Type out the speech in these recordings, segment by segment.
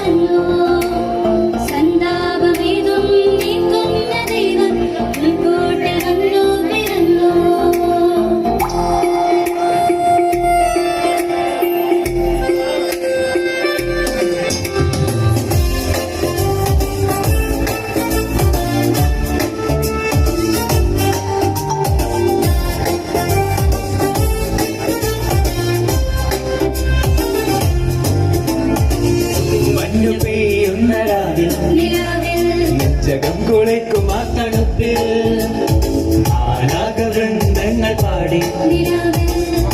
വന്നു സന്താപമേതും ജഗം കുളിക്കും ആ തണുപ്പിൽ. ആലാകവൃന്ദങ്ങൾ പാടി.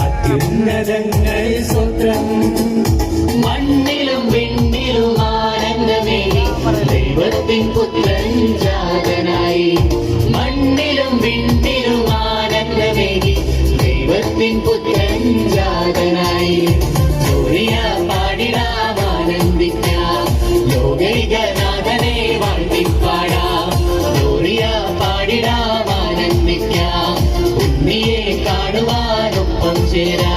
അത്യുന്നതങ്ങൾ സ്വത്രം മണ്ണിലും വിണ്ണിലും ആനന്ദമേ ദൈവത്തിൻ പുത്രൻ ജാതനായി. മണ്ണിലും വിണ്ണിലും ആനന്ദമേ ദൈവത്തിൻ പുത്രൻ ജാതനായി. സൂര്യ പാടിടാം ആനന്ദിക്കാം ലോകൈകനാഥനെ വാഴ്ത്തിപ്പാടാം സൂര്യ പാടിടാം ആനന്ദിക്കാം ഉണ്ണിയെ കാണുവാനൊപ്പം ചേരാം.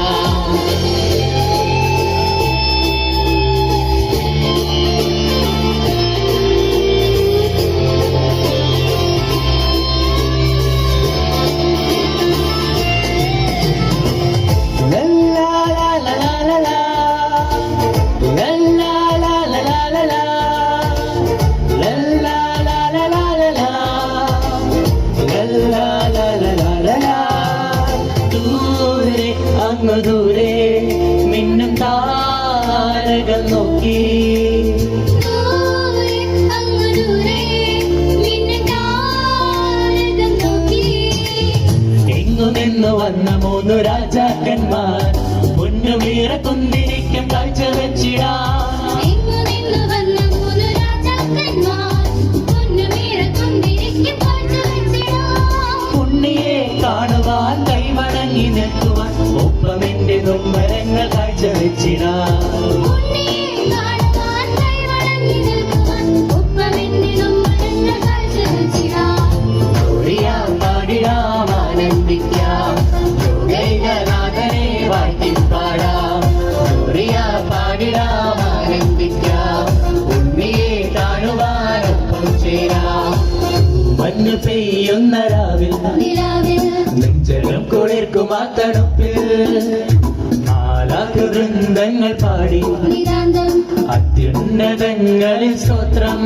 വന്ന രാജാക്കന്മാർ പൊന്നുമീറ കുന്തിരിക്കും കാഴ്ച വെച്ചിടാ. കാഴ്ച ഉണ്ണിയെ കാണുവാൻ കൈവണങ്ങി നിൽക്കുവാൻ ഒപ്പമെന്റെ നൊമ്പരങ്ങൾ കാഴ്ച വെച്ചിടാം. പെയ്യുന്ന രാവിൽ നെഞ്ചകം കുളിർക്കും ആ തണുപ്പിൽ നാലാക്ക് വൃന്ദങ്ങൾ പാടി അത്യുന്നതങ്ങളിൽ സ്തോത്രം.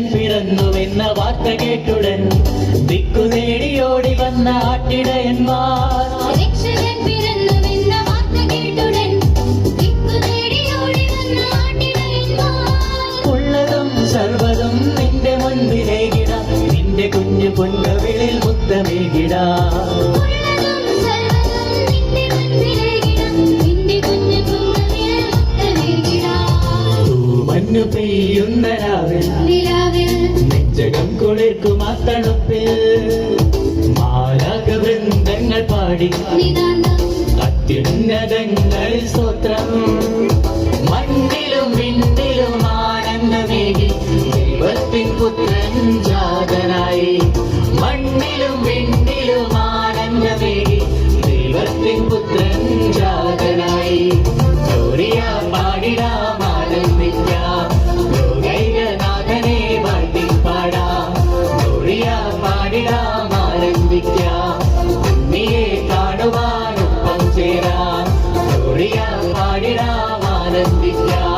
രക്ഷകൻ പിറന്നുവെന്ന വാർത്ത കേട്ടുടൻ ദിക്കു നേടിയോടി വന്ന ആട്ടിടയന്മാർ ഉള്ളതും സർവതും നിന്റെ മുൻപിലേകിടാം നിന്റെ കുഞ്ഞു പൊന്നവിളിൽ മുത്തമേകിടാം മഞ്ഞു പെയ്യുന്ന രാവിൽ നെഞ്ചകം കുളിർക്കും ആ തണുപ്പിൽ മാലാക വൃന്ദങ്ങൾ പാടി അത്യുന്നതങ്ങൾ സ്വത്രം മണ്ണിലും വിണ്ണിലും ആനന്ദമേകി ദൈവത്തിൻ പുത്രൻ ജാതനായി. മണ്ണിലും വിണ്ണിലും ആനന്ദമേകി ദൈവത്തിൻ പുത്രൻ ജാതനായി. പാടിടാം ആരംഭിക്കാം. ഉണ്ണിയെ കാണുവാനൊപ്പം ചേരാം. പാടിടാം ആനന്ദിക്കാം.